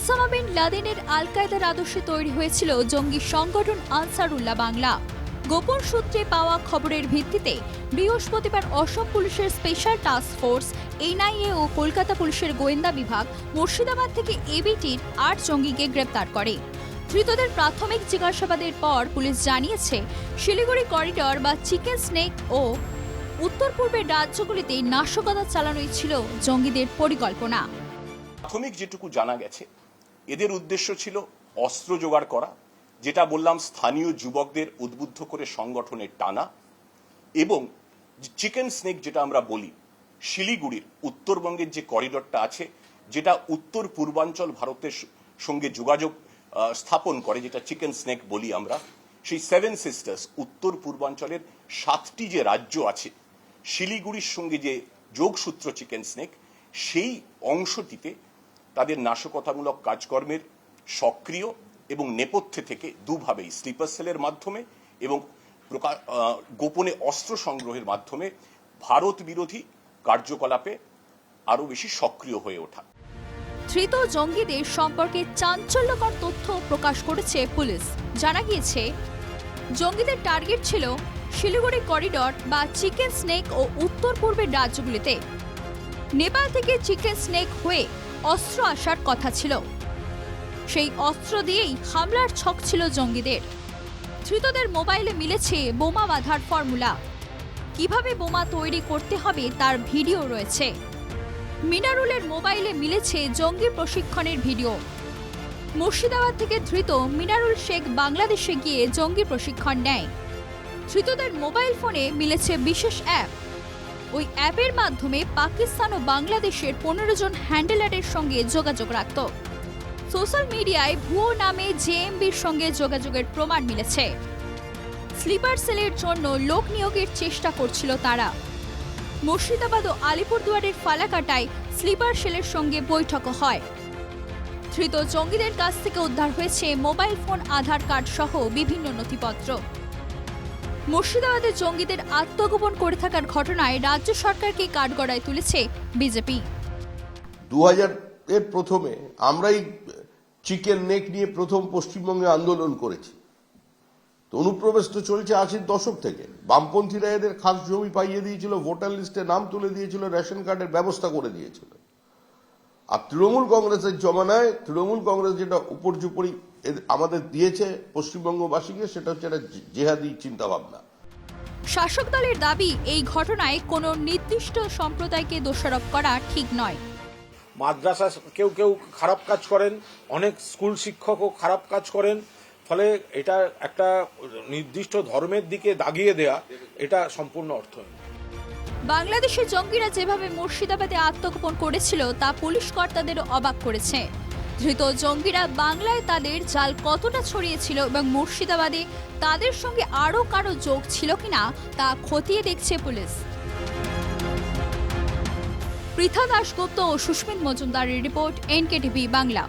Osama bin লাদেনের আল কায়দার আদর্শে তৈরি হয়েছিল জঙ্গি সংগঠন আনসারুল্লাহ বাংলা। গোপন সূত্রে পাওয়া খবরের ভিত্তিতে বৃহস্পতিবার অসম পুলিশের স্পেশাল টাস্ক ফোর্স, এনআইএ ও কলকাতা পুলিশের গোয়েন্দা বিভাগ মুর্শিদাবাদ থেকে এবিটির আট জঙ্গিকে গ্রেপ্তার করে। ধৃতদের প্রাথমিক জিজ্ঞাসাবাদের পর পুলিশ জানিয়েছে, শিলিগুড়ি করিডর বা চিকেন স্নেক ও উত্তর পূর্বের রাজ্যগুলিতে নাশকতা চালানোই ছিল জঙ্গিদের পরিকল্পনা। প্রাথমিক যেটুকু জানা গেছে এদের উদ্দেশ্য ছিল অস্ত্র জোগাড় করা, যেটা বললাম স্থানীয় যুবকদের উদ্বুদ্ধ করে সংগঠনের টানা এবং চিকেন স্নেক যেটা আমরা বলি, শিলিগুড়ির উত্তরবঙ্গের যে করিডরটা আছে, যেটা উত্তর পূর্বাঞ্চল ভারতের সঙ্গে যোগাযোগ স্থাপন করে, যেটা চিকেন স্নেক বলি আমরা, সেই সেভেন সিস্টার্স উত্তর পূর্বাঞ্চলের সাতটি যে রাজ্য আছে, শিলিগুড়ির সঙ্গে যে যোগসূত্র চিকেন স্নেক, সেই অংশটিতে তাদের নাশকতামূলক কাজকর্মের সক্রিয় এবং নেপথ্যে থেকে দুভাবেই স্লিপার সেলের মাধ্যমে এবং গোপনে অস্ত্র সংগ্রহের মাধ্যমে ভারত বিরোধী কার্যকলাপে আরও বেশি সক্রিয় হয়ে ওঠা। ধৃত জঙ্গিদের সম্পর্কে চাঞ্চল্যকর তথ্য প্রকাশ করেছে পুলিশ। জানা গিয়েছে, জঙ্গিদের টার্গেট ছিল শিলিগুড়ি করিডর বা চিকেন স্নেক ও উত্তর পূর্বের রাজ্যগুলিতে। নেপাল থেকে চিকেন স্নেক হয়ে অস্ত্র আসার কথা ছিল। সেই অস্ত্র দিয়েই হামলার ছক ছিল জঙ্গিদের। ধৃতদের মোবাইলে মিলেছে বোমা বাঁধার ফর্মুলা। কীভাবে বোমা তৈরি করতে হবে তার ভিডিও রয়েছে। মিনারুলের মোবাইলে মিলেছে জঙ্গি প্রশিক্ষণের ভিডিও। মুর্শিদাবাদ থেকে ধৃত মিনারুল শেখ বাংলাদেশে গিয়ে জঙ্গি প্রশিক্ষণ নেয়। ধৃতদের মোবাইল ফোনে মিলেছে বিশেষ অ্যাপ। ওই অ্যাপের মাধ্যমে পাকিস্তান ও বাংলাদেশের পনেরো জন হ্যান্ডেলারের সঙ্গে যোগাযোগ রাখত। সোশ্যাল মিডিয়ায় ভুয়ো নামে জেএমবির সঙ্গে যোগাযোগের প্রমাণ মিলেছে। স্লিপার সেলের জন্য লোক নিয়োগের চেষ্টা করছিল তারা। মুর্শিদাবাদ ও আলিপুরদুয়ারের ফালাকাটায় স্লিপার সেলের সঙ্গে বৈঠক হয়। ধৃত জঙ্গিদের কাছ থেকে উদ্ধার হয়েছে মোবাইল ফোন, আধার কার্ড সহ বিভিন্ন নথিপত্র। মুর্শিদাবাদে জঙ্গিদের আত্মগোপন করে থাকার ঘটনায় রাজ্য সরকারকে কাঠগড়ায় তুলেছে বিজেপি। দু হাজার এর প্রথমে আমরাই চিকেন নেক নিয়ে প্রথম পশ্চিমবঙ্গে আন্দোলন করেছি। তো অনুপ্রবেশ তো চলছে আশির দশক থেকে। বামপন্থীরা এদের খাস জমি পাইয়ে দিয়েছিল, ভোটার লিস্টে নাম তুলে দিয়েছিল, রেশন কার্ডের ব্যবস্থা করে দিয়েছিল। আর তৃণমূল কংগ্রেসের জমানায় তৃণমূল কংগ্রেস যেটা উপর্যুপরি আমাদের দিয়েছে পশ্চিমবঙ্গবাসীকে সেটা হচ্ছে একটা জেহাদি চিন্তাভাবনা। শাসক দলের দাবি এই ঘটনায় কোনো নির্দিষ্ট সম্প্রদায়কে দোষারোপ করা ঠিক নয়। মাদ্রাসা কেউ কেউ খারাপ কাজ করেন অনেক স্কুল শিক্ষকও খারাপ কাজ করেন ফলে এটা একটা নির্দিষ্ট ধর্মের দিকে দাগিয়ে দেয়া এটা সম্পূর্ণ অর্থহীন। বাংলাদেশের জঙ্গিরা যেভাবে মুর্শিদাবাদে আত্মগোপন করেছিল, তা পুলিশ কর্তাদের অবাক করেছে। ধৃত জঙ্গিরা বাংলায় তাদের জাল কতটা ছড়িয়েছিল এবং মুর্শিদাবাদে তাদের সঙ্গে আরও কারও যোগ ছিল কিনা, তা খতিয়ে দেখছে পুলিশ। পৃথা দাশগুপ্ত ও সুস্মিত মজুমদারের রিপোর্ট, এনকেটিভি বাংলা।